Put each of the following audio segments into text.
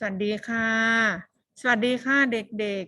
สวัสดีค่ะ สวัสดีค่ะเด็ก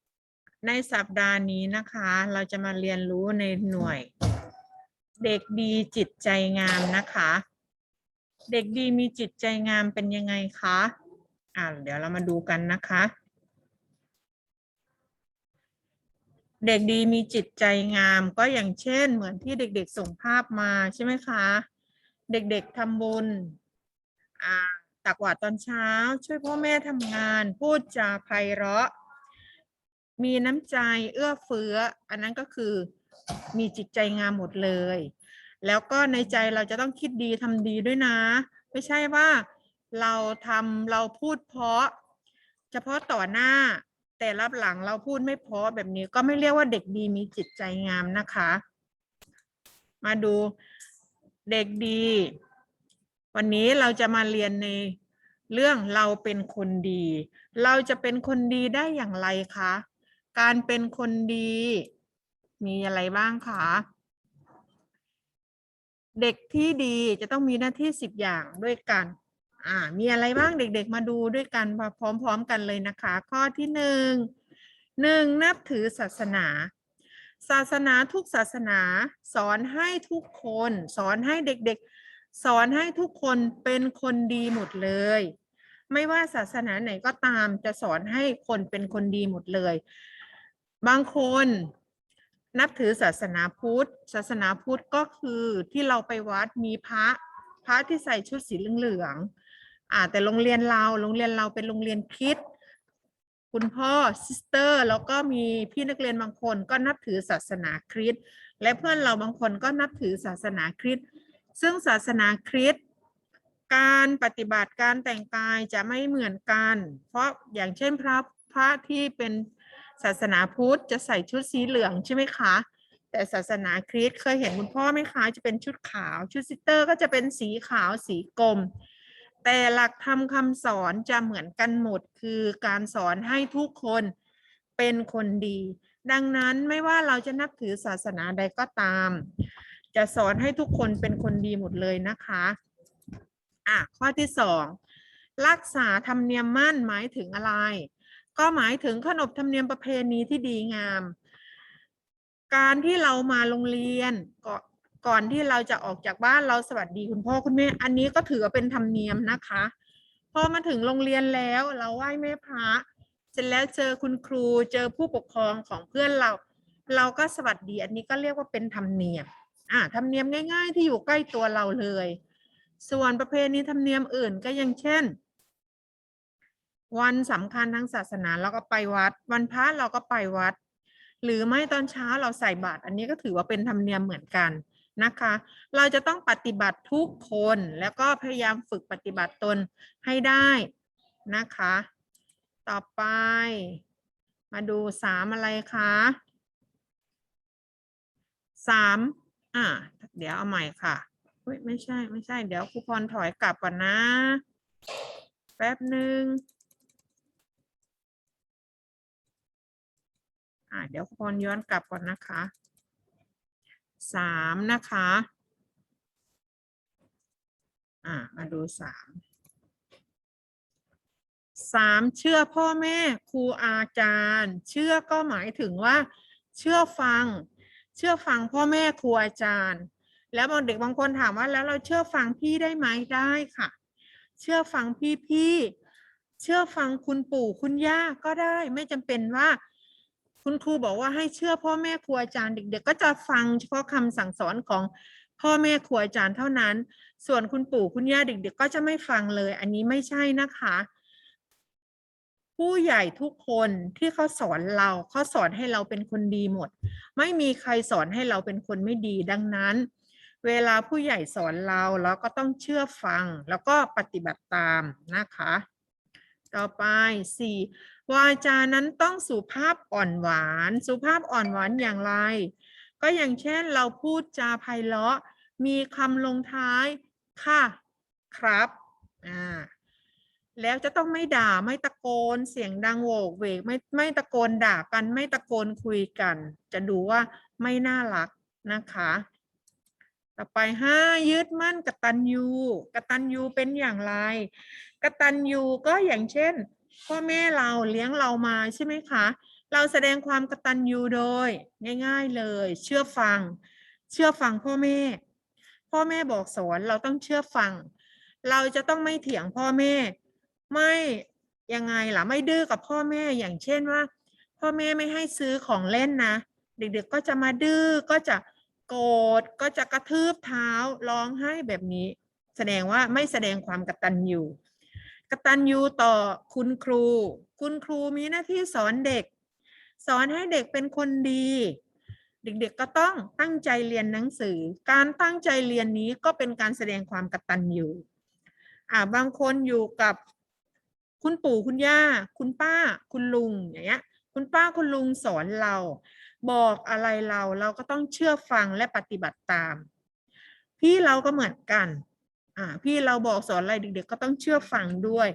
ๆ ในสัปดาห์นี้นะคะ เราจะมาเรียนรู้ในหน่วย เด็กดีจิตใจงามนะคะ เด็กดีมีจิตใจงามเป็นยังไงคะอ่าเดี๋ยวเรามาดูกันนะคะ เด็กดีมีจิตใจงามก็อย่างเช่น เหมือนที่เด็กๆส่งภาพมาใช่ไหมคะ เด็กๆทำบุญอ่า ตักบาตรตอนเช้า ช่วยพ่อแม่ทำงาน พูดจาไพเราะ มีน้ำใจเอื้อเฟื้อ อันนั้นก็คือมีจิตใจงามหมดเลย แล้วก็ในใจเราจะต้องคิดดีทำดีด้วยนะ ไม่ใช่ว่าเราทำเราพูดเพราะ เฉพาะต่อหน้า แต่รับหลังเราพูดไม่เพราะแบบนี้ก็ไม่เรียกว่าเด็กดีมีจิตใจงามนะคะ มาดูเด็กดี วันนี้เราจะมาเรียนในเรื่องเราเป็นคนดี เราจะเป็นคนดีได้อย่างไรคะ การเป็นคนดี มีอะไรบ้างคะ เด็กที่ดีจะต้องมีหน้าที่สิบอย่างด้วยกัน อ่า มีอะไรบ้างเด็กๆมาดูด้วยกันมาพร้อม ๆ กันเลยนะคะ ข้อที่หนึ่งหนึ่งนับถือศาสนา ศาสนาทุกศาสนา สอนให้ทุกคน สอนให้เด็กๆ สอนให้ทุกคนเป็นคนดีหมดเลย ไม่ว่าศาสนาไหนก็ตามจะสอนให้คนเป็นคนดีหมดเลย บางคนนับถือศาสนาพุทธ ศาสนาพุทธก็คือที่เราไปวัดมีพระพระที่ใส่ชุดสีเหลืองๆอ่าแต่โรงเรียนเราโรงเรียนเราเป็นโรงเรียนคริด คุณพ่อซิสเตอร์แล้วก็มีพี่นักเรียนบางคนก็นับถือศาสนาคริสต์และเพื่อนเราบางคนก็นับถือศาสนาคริสต์ ซึ่งศาสนาคริสต์การปฏิบัติการแต่งกายจะไม่เหมือนกัน เพราะอย่างเช่นพระพระที่เป็นศาสนาพุทธจะใส่ชุดสีเหลืองใช่ไหมคะ แต่ศาสนาคริสต์เคยเห็นคุณพ่อไหมคะ จะเป็นชุดขาว ชุดซิสเตอร์ก็จะเป็นสีขาวสีกรมแต่หลักธรรมคำสอนจะเหมือนกันหมด คือการสอนให้ทุกคนเป็นคนดี ดังนั้นไม่ว่าเราจะนับถือศาสนาใดก็ตาม จะสอนให้ทุกคนเป็นคนดีหมดเลยนะคะอะข้อที่สองรักษาธรรมเนียมมั่นหมายถึงอะไร ก็หมายถึงขนบธรรมเนียมประเพณีที่ดีงาม การที่เรามาโรงเรียนก่อนก่อนที่เราจะออกจากบ้านเราสวัสดีคุณพ่อคุณแม่ อันนี้ก็ถือเป็นธรรมเนียมนะคะ พอมาถึงโรงเรียนแล้วเราไหว้แม่พระเสร็จแล้วเจอคุณครูเจอผู้ปกครองของเพื่อนเรา เราก็สวัสดี อันนี้ก็เรียกว่าเป็นธรรมเนียม อ่าธรรมเนียมง่าย ๆ ที่อยู่ใกล้ตัวเราเลย ส่วนประเพณีธรรมเนียมอื่นก็ย่างเช่น วันสำคัญทางศาสนาเราก็ไปวัด วันพระเราก็ไปวัด หรือไม่ตอนเช้าเราใส่บาตรอันนี้ก็ถือว่าเป็นธรรมเนียมเหมือนกันนะคะ เราจะต้องปฏิบัติทุกคนแล้วก็พยายามฝึกปฏิบัติตนให้ได้นะคะ ต่อไป มาดูสามอะไรคะสาม อะเดี๋ยวเอาใหม่ค่ะเฮ้ยไม่ใช่ไม่ใช่ เดี๋ยวครูพรถอยกลับก่อนนะ แป๊บหนึ่งอะเดี๋ยวครูพรย้อนกลับก่อนนะคะสามนะคะ อ่ามาดูสามสามเชื่อพ่อแม่ครูอาจารย์ เชื่อก็หมายถึงว่า เชื่อฟัง เชื่อฟังพ่อแม่ครูอาจารย์ แล้วบางเด็กบางคนถามว่าแล้วเราเชื่อฟังพี่ได้ไหมได้ค่ะ เชื่อฟังพี่พี่เชื่อฟังคุณปู่คุณย่าก็ได้ไม่จำเป็นว่า คุณครูบอกว่าให้เชื่อพ่อแม่ครูอาจารย์เด็ก ๆ ก็จะฟังเฉพาะคำสั่งสอนของพ่อแม่ครูอาจารย์เท่านั้น ส่วนคุณปู่คุณย่าเด็ก ๆ ก็จะไม่ฟังเลย อันนี้ไม่ใช่นะคะ ผู้ใหญ่ทุกคนที่เขาสอนเราเขาสอนให้เราเป็นคนดีหมด ไม่มีใครสอนให้เราเป็นคนไม่ดีดังนั้น เวลาผู้ใหญ่สอนเราเราก็ต้องเชื่อฟัง แล้วก็ปฏิบัติตามนะคะ ต่อไปสี่วาจานั้นต้องสุภาพอ่อนหวาน สุภาพอ่อนหวานอย่างไร ก็อย่างเช่นเราพูดจาไพเราะ มีคำลงท้าย ค่ะ ครับ อ่า แล้วจะต้องไม่ด่าไม่ตะโกนเสียงดังโหวกเวกไม่ไม่ตะโกนด่ากันไม่ตะโกนคุยกัน จะดูว่าไม่น่ารักนะคะ ต่อไปห้ายึดมั่นกตัญญูกตัญญูเป็นอย่างไรกตัญญูก็อย่างเช่นพ่อแม่เราเลี้ยงเรามาใช่ไหมคะ เราแสดงความกตัญญูโดย ง่ายๆเลย เชื่อฟัง เชื่อฟังพ่อแม่ พ่อแม่บอกสอนเราต้องเชื่อฟัง เราจะต้องไม่เถียงพ่อแม่ ไม่ยังไงล่ะไม่ดื้อกับพ่อแม่อย่างเช่นว่า พ่อแม่ไม่ให้ซื้อของเล่นนะ เด็กๆก็จะมาดื้อก็จะโกรธก็จะกระทืบเท้าร้องไห้แบบนี้ แสดงว่าไม่แสดงความกตัญญูกตัญญูต่อคุณครู คุณครูมีหน้าที่สอนเด็ก สอนให้เด็กเป็นคนดี เด็กๆก็ต้องตั้งใจเรียนหนังสือ การตั้งใจเรียนนี้ก็เป็นการแสดงความกตัญญูอ่าบางคนอยู่กับ คุณปู่คุณย่า คุณป้า คุณลุงอย่างเงี้ย คุณป้าคุณลุงสอนเรา บอกอะไรเราเราก็ต้องเชื่อฟังและปฏิบัติตาม พี่เราก็เหมือนกันอ่าพี่เราบอกสอนอะไรเด็กๆก็ต้องเชื่อฟังด้วย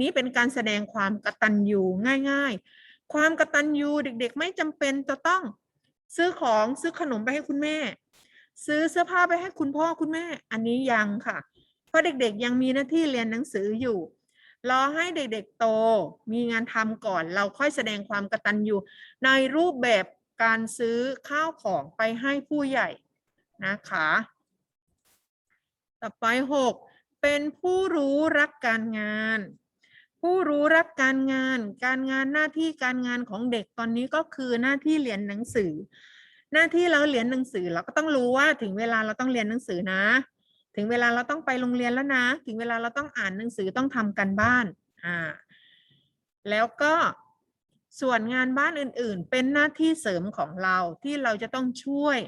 นี้เป็นการแสดงความกตัญญูง่าย ๆ ความกตัญญูเด็ก ๆ ไม่จำเป็นจะต้องซื้อของซื้อขนมไปให้คุณแม่ ซื้อเสื้อผ้าไปให้คุณพ่อคุณแม่ อันนี้ยังค่ะ เพราะเด็กๆยังมีหน้าที่เรียนหนังสืออยู่ รอให้เด็กๆโตมีงานทำก่อน เราค่อยแสดงความกตัญญูในรูปแบบการซื้อข้าวของไปให้ผู้ใหญ่นะคะ ต่อไปหกเป็นผู้รู้รักการงาน ผู้รู้รักการงาน การงานหน้าที่การงานของเด็กตอนนี้ก็คือหน้าที่เรียนหนังสือ หน้าที่เราเรียนหนังสือเราก็ต้องรู้ว่าถึงเวลาเราต้องเรียนหนังสือนะ ถึงเวลาเราต้องไปโรงเรียนแล้วนะ ถึงเวลาเราต้องอ่านหนังสือต้องทำกันบ้าน อ่า แล้วก็ส่วนงานบ้านอื่นๆ เป็นหน้าที่เสริมของเราที่เราจะต้องช่วย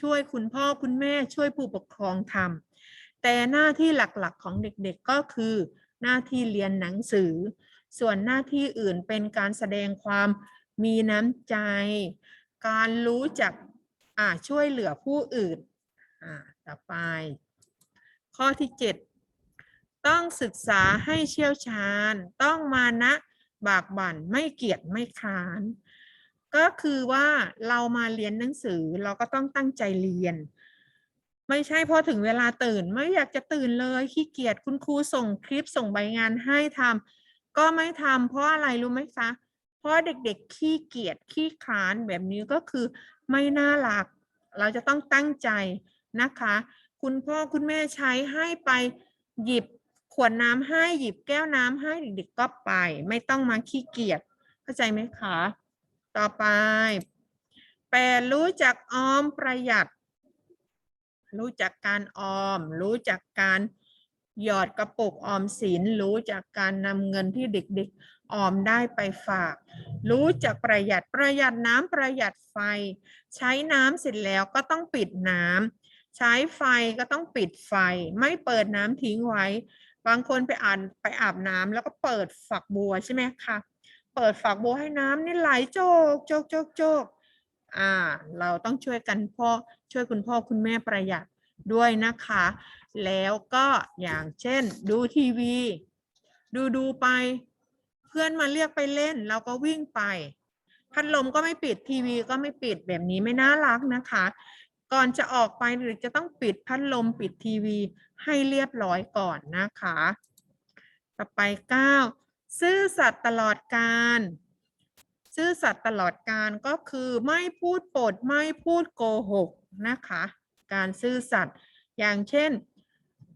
ช่วยคุณพ่อคุณแม่ช่วยผู้ปกครองทำแต่หน้าที่หลักๆของเด็กๆก็คือ หน้าที่เรียนหนังสือ ส่วนหน้าที่อื่นเป็นการแสดงความมีน้ำใจ การรู้จักช่วยเหลือผู้อื่นต่อไป ข้อที่ 7 ต้องศึกษาให้เชี่ยวชาญ ต้องมานะบากบั่นไม่เกียจไม่คร้าน ก็คือว่าเรามาเรียนหนังสือเราก็ต้องตั้งใจเรียน ไม่ใช่พอถึงเวลาตื่นไม่อยากจะตื่นเลยขี้เกียจคุณครูส่งคลิปส่งใบงานให้ทำก็ไม่ทำเพราะอะไรรู้ไหมคะเพราะเด็กๆขี้เกียจขี้คร้านแบบนี้ก็คือไม่น่ารัก เราจะต้องตั้งใจนะคะ คุณพ่อคุณแม่ใช้ให้ไปหยิบขวดน้ำให้หยิบแก้วน้ำให้เด็กๆก็ไป ไม่ต้องมาขี้เกียจเข้าใจไหมคะ ต่อไปแปดรู้จักออมประหยัด รู้จักการออม รู้จักการหยอดกระปุกออมสินรู้จักการนำเงินที่เด็กๆออมได้ไปฝาก รู้จักประหยัดประหยัดน้ำประหยัดไฟ ใช้น้ำเสร็จแล้วก็ต้องปิดน้ำ ใช้ไฟก็ต้องปิดไฟ ไม่เปิดน้ำทิ้งไว้ บางคนไปอ่านไปอาบน้ำแล้วก็เปิดฝักบัวใช่ไหมคะเปิดฝักบัวให้น้ำนี่ไหลโจกโจกโจกโจกอ่า เราต้องช่วยกันพ่อช่วยคุณพ่อคุณแม่ประหยัดด้วยนะคะ แล้วก็อย่างเช่น ดูทีวี ดูดูไป เพื่อนมาเรียกไปเล่น เราก็วิ่งไป พัดลมก็ไม่ปิดทีวีก็ไม่ปิดแบบนี้ไม่น่ารักนะคะ ก่อนจะออกไปหรือจะต้องปิดพัดลมปิดทีวีให้เรียบร้อยก่อนนะคะ ต่อไป 9 ซื่อสัตย์ตลอดการ ซื่อสัตย์ตลอดการก็คือไม่พูดปดไม่พูดโกหกนะคะ การซื่อสัตย์อย่างเช่น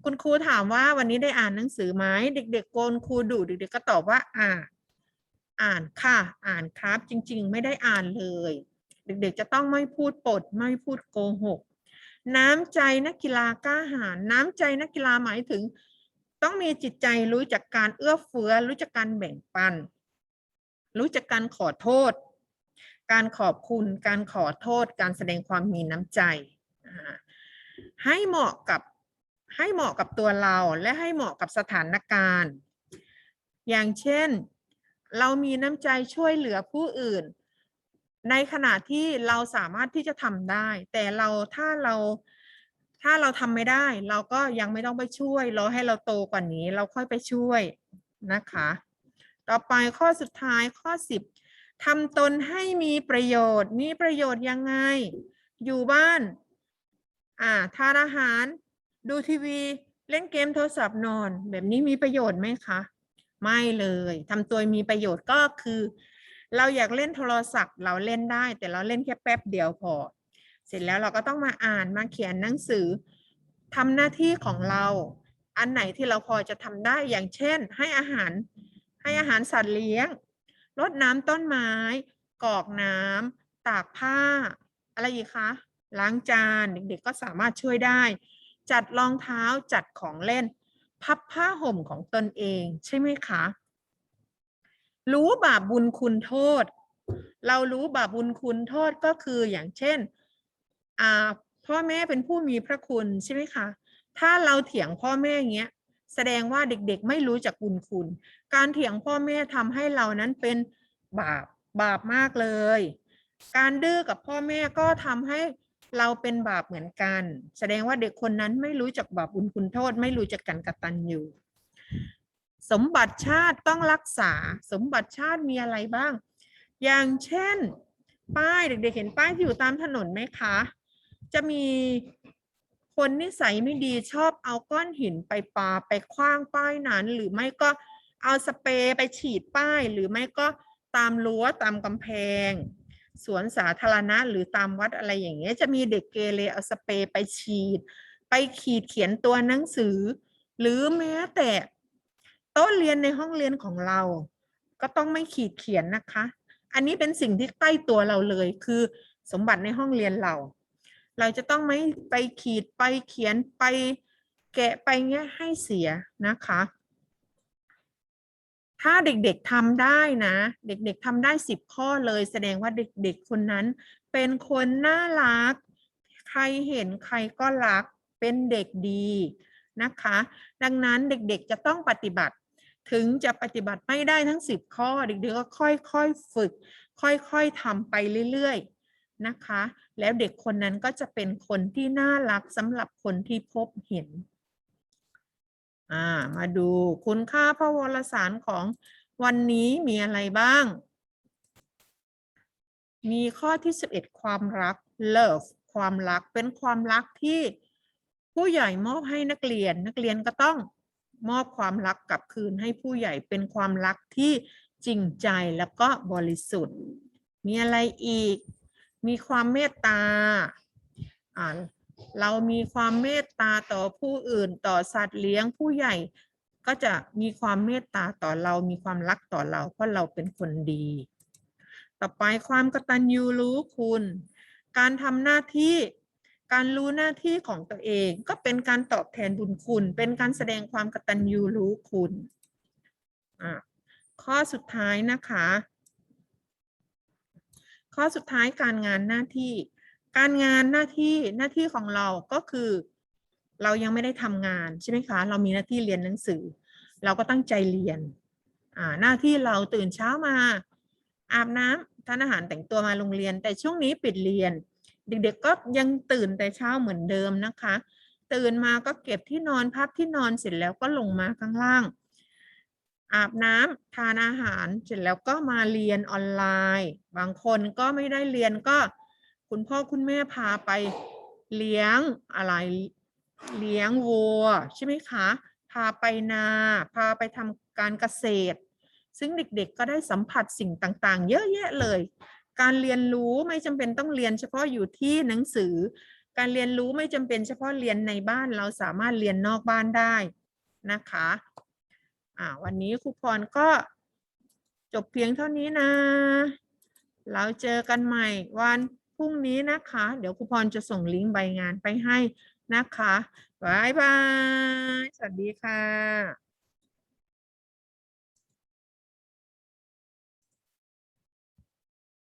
คุณครูถามว่าวันนี้ได้อ่านหนังสือไหมเด็กๆโกนครูดุเด็กๆก็ตอบว่าอ่านอ่านค่ะ อ่านครับจริงๆ ไม่ได้อ่านเลย เด็กๆ จะต้องไม่พูดปด ไม่พูดโกหก น้ำใจนักกีฬากล้าหาญน้ำใจนักกีฬาหมายถึง ต้องมีจิตใจรู้จักการเอื้อเฟื้อ รู้จักการแบ่งปัน รู้จักการขอโทษ การขอบคุณ การขอโทษ การแสดงความมีน้ำใจ ให้เหมาะกับให้เหมาะกับตัวเราและให้เหมาะกับสถานการณ์ อย่างเช่น เรามีน้ำใจช่วยเหลือผู้อื่น ในขณะที่เราสามารถที่จะทำได้ แต่เราถ้าเราถ้าเราทำไม่ได้ เราก็ยังไม่ต้องไปช่วยรอให้เราโตกว่านี้ เราค่อยไปช่วยนะคะ ต่อไปข้อสุดท้ายข้อ 10ทำตนให้มีประโยชน์ มีประโยชน์ยังไง อยู่บ้าน อ่าทานอาหาร ดูทีวี เล่นเกมโทรศัพท์นอน แบบนี้มีประโยชน์ไหมคะ ไม่เลยทำตัวมีประโยชน์ก็คือ เราอยากเล่นโทรศัพท์ เราเล่นได้ แต่เราเล่นแค่แป๊บเดียวพอ เสร็จแล้วเราก็ต้องมาอ่านมาเขียนหนังสือทำหน้าที่ของเรา อันไหนที่เราพอจะทำได้อย่างเช่น ให้อาหารให้อาหารสัตว์เลี้ยงรดน้ำต้นไม้กรอกน้ำตากผ้า อะไรอีกคะล้างจานเด็กๆก็สามารถช่วยได้ จัดรองเท้าจัดของเล่น พับผ้าห่มของตนเองใช่ไหมคะ รู้บาปบุญคุณโทษ เรารู้บาปบุญคุณโทษก็คืออย่างเช่นอ่าพ่อแม่เป็นผู้มีพระคุณใช่ไหมคะถ้าเราเถียงพ่อแม่เงี้ยแสดงว่าเด็กๆ ไม่รู้จักบุญคุณ การเถียงพ่อแม่ทำให้เรานั้นเป็นบาปบาปมากเลย การดื้อกับพ่อแม่ก็ทำให้เราเป็นบาปเหมือนกัน แสดงว่าเด็กคนนั้นไม่รู้จักบาปบุญคุณโทษ ไม่รู้จักการกตัญญู สมบัติชาติต้องรักษา สมบัติชาติมีอะไรบ้าง อย่างเช่น ป้ายเด็กๆเห็นป้ายที่อยู่ตามถนนไหมคะ จะมีคนนิสัยไม่ดีชอบเอาก้อนหินไปปาไปคว้างป้ายนั้น หรือไม่ก็เอาสเปรย์ไปฉีดป้าย หรือไม่ก็ตามรั้วตามกำแพง สวนสาธารณะหรือตามวัดอะไรอย่างเงี้ยจะมีเด็กเกเรเอาสเปรย์ไปฉีด ไปขีดเขียนตัวหนังสือ หรือแม้แต่ ต๊ะเรียนในห้องเรียนของเรา ก็ต้องไม่ขีดเขียนนะคะ อันนี้เป็นสิ่งที่ใกล้ตัวเราเลย คือสมบัติในห้องเรียนเรา เราจะต้องไม่ไปขีดไปเขียนไปแกะไปเงี้ยให้เสียนะคะ ถ้าเด็กๆทำได้นะ เด็กๆทำได้สิบข้อเลย แสดงว่าเด็กๆคนนั้น เป็นคนน่ารัก ใครเห็นใครก็รักเป็นเด็กดีนะคะ ดังนั้นเด็กๆจะต้องปฏิบัติ ถึงจะปฏิบัติไม่ได้ทั้งสิบข้อ เด็กๆก็ค่อยๆฝึก ค่อยๆทำไปเรื่อยๆนะคะ แล้วเด็กคนนั้นก็จะเป็นคนที่น่ารักสำหรับคนที่พบเห็นามาดูคุณค่าพระวรสารของวันนี้มีอะไรบ้าง มีข้อที่ 11 ความรัก love ความรักเป็นความรักที่ผู้ใหญ่มอบให้นักเรียน นักเรียนก็ต้อง มอบความรักกลับคืนให้ผู้ใหญ่เป็นความรักที่จริงใจแล้วก็บริสุทธิ์ มีอะไรอีก มีความเมตตาอ่าเรามีความเมตตาต่อผู้อื่นต่อสัตว์เลี้ยงผู้ใหญ่ก็จะมีความเมตตาต่อเรามีความรักต่อเราเพราะเราเป็นคนดี ต่อไปความกตัญญูรู้คุณ การทำหน้าที่ การรู้หน้าที่ของตัวเองก็เป็นการตอบแทนบุญคุณ เป็นการแสดงความกตัญญูรู้คุณข้อสุดท้ายนะคะ ข้อสุดท้ายการงานหน้าที่ การงานหน้าที่หน้าที่ของเราก็คือ เรายังไม่ได้ทำงานใช่ไหมคะ เรามีหน้าที่เรียนหนังสือ เราก็ตั้งใจเรียนหน้าที่เราตื่นเช้ามาอาบน้ำทานอาหารแต่งตัวมาโรงเรียน แต่ช่วงนี้ปิดเรียน เด็กๆก็ยังตื่นแต่เช้าเหมือนเดิมนะคะ ตื่นมาก็เก็บที่นอนพับที่นอนเสร็จแล้วก็ลงมาข้างล่าง อาบน้ำทานอาหารเสร็จแล้วก็มาเรียนออนไลน์ บางคนก็ไม่ได้เรียนก็ คุณพ่อคุณแม่พาไปเลี้ยงอะไรเลี้ยงวัวใช่ไหมคะ พาไปนา พาไปทำการเกษตร ซึ่งเด็กๆก็ได้สัมผัสสิ่งต่างๆ เยอะแยะเลย การเรียนรู้ไม่จำเป็นต้องเรียนเฉพาะอยู่ที่หนังสือ การเรียนรู้ไม่จำเป็นเฉพาะเรียนในบ้านเราสามารถเรียนนอกบ้านได้นะคะอ่าวันนี้ครูพรก็จบเพียงเท่านี้นะ เราเจอกันใหม่วันพรุ่งนี้นะคะ เดี๋ยวครูพรจะส่งลิงก์ใบงานไปให้นะคะบายบาย สวัสดีค่ะ